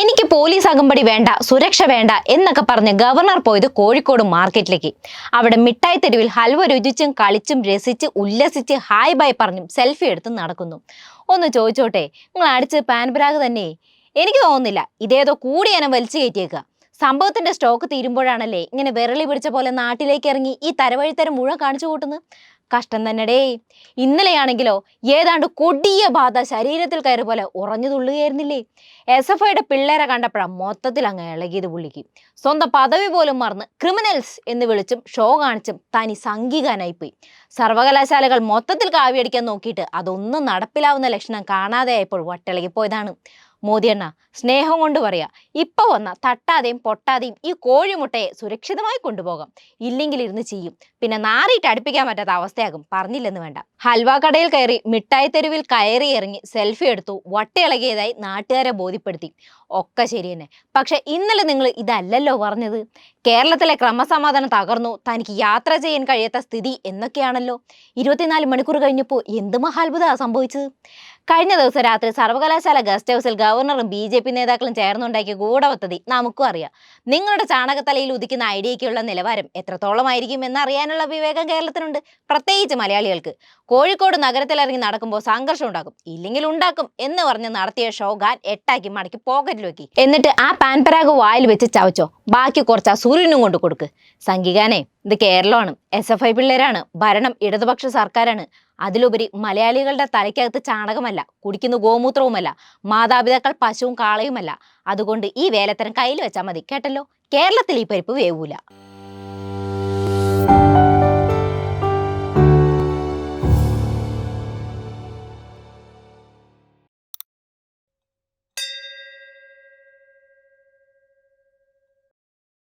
എനിക്ക് പോലീസ് അകമ്പടി വേണ്ട സുരക്ഷ വേണ്ട എന്നൊക്കെ പറഞ്ഞ് ഗവർണർ പോയത് കോഴിക്കോട് മാർക്കറ്റിലേക്ക്. അവിടെ മിഠായി തെരുവിൽ ഹൽവ രുചിച്ചും കളിച്ചും രസിച്ച് ഉല്ലസിച്ച് ഹായ് ബൈ പറഞ്ഞും സെൽഫി എടുത്ത് നടക്കുന്നു. ഒന്ന് ചോദിച്ചോട്ടെ നിങ്ങൾ അടിച്ച് പാൻപരാഗ് തന്നെ എനിക്ക് തോന്നുന്നില്ല. ഇതേതോ കൂടി ഞാൻ വലിച്ചു കയറ്റിയേക്കുക സംഭവത്തിന്റെ സ്റ്റോക്ക് തീരുമ്പോഴാണല്ലേ ഇങ്ങനെ വിരളി പിടിച്ച പോലെ നാട്ടിലേക്ക് ഇറങ്ങി ഈ തരവഴിത്തരം മുഴുവൻ കാണിച്ചു കൂട്ടുന്നത്? കഷ്ടം തന്നെടേ ഇന്നലെയാണെങ്കിലോ ഏതാണ്ട് കൊടിയ ബാധ ശരീരത്തിൽ കയറി പോലെ ഉറഞ്ഞു തുള്ളുകയായിരുന്നില്ലേ? എസ് എഫ് ഐയുടെ പിള്ളേരെ കണ്ടപ്പോഴാണ് മൊത്തത്തിൽ അങ്ങ് ഇളകിയത് പുള്ളിക്ക്. സ്വന്തം പദവി പോലും മറന്ന് ക്രിമിനൽസ് എന്ന് വിളിച്ചും ഷോ കാണിച്ചും തനി പോയി. സർവകലാശാലകൾ മൊത്തത്തിൽ കാവിയടിക്കാൻ നോക്കിയിട്ട് അതൊന്നും നടപ്പിലാവുന്ന ലക്ഷണം കാണാതെ ആയപ്പോൾ വട്ടിളകിപ്പോയതാണ് മോദിയണ്ണ സ്നേഹം കൊണ്ട് പറയാ. ഇപ്പൊ വന്ന തട്ടാതെയും പൊട്ടാതെയും ഈ കോഴിമുട്ടയെ സുരക്ഷിതമായി കൊണ്ടുപോകാം. ഇല്ലെങ്കിൽ ഇരുന്ന് ചെയ്യും. പിന്നെ നാറിയിട്ട് അടുപ്പിക്കാൻ പറ്റാത്ത അവസ്ഥയാകും. പറഞ്ഞില്ലെന്ന് വേണ്ട. ഹൽവ കടയിൽ കയറി മിഠായി തെരുവിൽ കയറി ഇറങ്ങി സെൽഫി എടുത്തു. വട്ടയിളകിയതായി നാട്ടുകാരെ ബോധ്യപ്പെടുത്തി. ഒക്കെ ശരി തന്നെ. പക്ഷെ ഇന്നലെ നിങ്ങൾ ഇതല്ലല്ലോ പറഞ്ഞത്. കേരളത്തിലെ ക്രമസമാധാനം തകർന്നു. തനിക്ക് യാത്ര ചെയ്യാൻ കഴിയാത്ത സ്ഥിതി എന്നൊക്കെയാണല്ലോ. ഇരുപത്തിനാല് മണിക്കൂർ കഴിഞ്ഞപ്പോൾ എന്ത് മഹാത്ഭുതമാണ് സംഭവിച്ചത്? കഴിഞ്ഞ ദിവസം രാത്രി സർവകലാശാല ഗസ്റ്റ് ഹൗസിൽ ഗവർണറും ബി ജെ പി നേതാക്കളും ചേർന്നുണ്ടാക്കിയ ഗൂഢപദ്ധതി നമുക്കും അറിയാം. നിങ്ങളുടെ ചാണകത്തലയിൽ ഉദിക്കുന്ന ഐഡിയയ്ക്കുള്ള നിലവാരം എത്രത്തോളമായിരിക്കും എന്നറിയാനുള്ള വിവേകം കേരളത്തിനുണ്ട്. പ്രത്യേകിച്ച് മലയാളികൾക്ക്. കോഴിക്കോട് നഗരത്തിലിറങ്ങി നടക്കുമ്പോൾ സംഘർഷം ഉണ്ടാക്കും ഇല്ലെങ്കിൽ ഉണ്ടാക്കും എന്ന് പറഞ്ഞ് നടത്തിയ ഷോ ഗാൻ എട്ടാക്കി മടക്കി പോക്കറ്റിൽ വെക്കി എന്നിട്ട് ആ പാൻപരാഗ് വായിൽ വെച്ച് ചവച്ചോ. ബാക്കി കുറച്ച് ആ സൂര്യനും കൊണ്ട് കൊടുക്ക്. സംഘികാനെ ഇത് കേരളമാണ്. എസ് എഫ് ഐ പിള്ളേരാണ്. ഭരണം ഇടതുപക്ഷ സർക്കാരാണ്. അതിലുപരി മലയാളികളുടെ തലയ്ക്കകത്ത് ചാണകമല്ല കുടിക്കുന്ന ഗോമൂത്രവുമല്ല മാതാപിതാക്കൾ പശുവും കാളയുമല്ല. അതുകൊണ്ട് ഈ വേലത്തരം കയ്യിൽ വെച്ചാൽ മതി. കേട്ടല്ലോ? കേരളത്തിൽ ഈ പരിപ്പ് വേവൂല.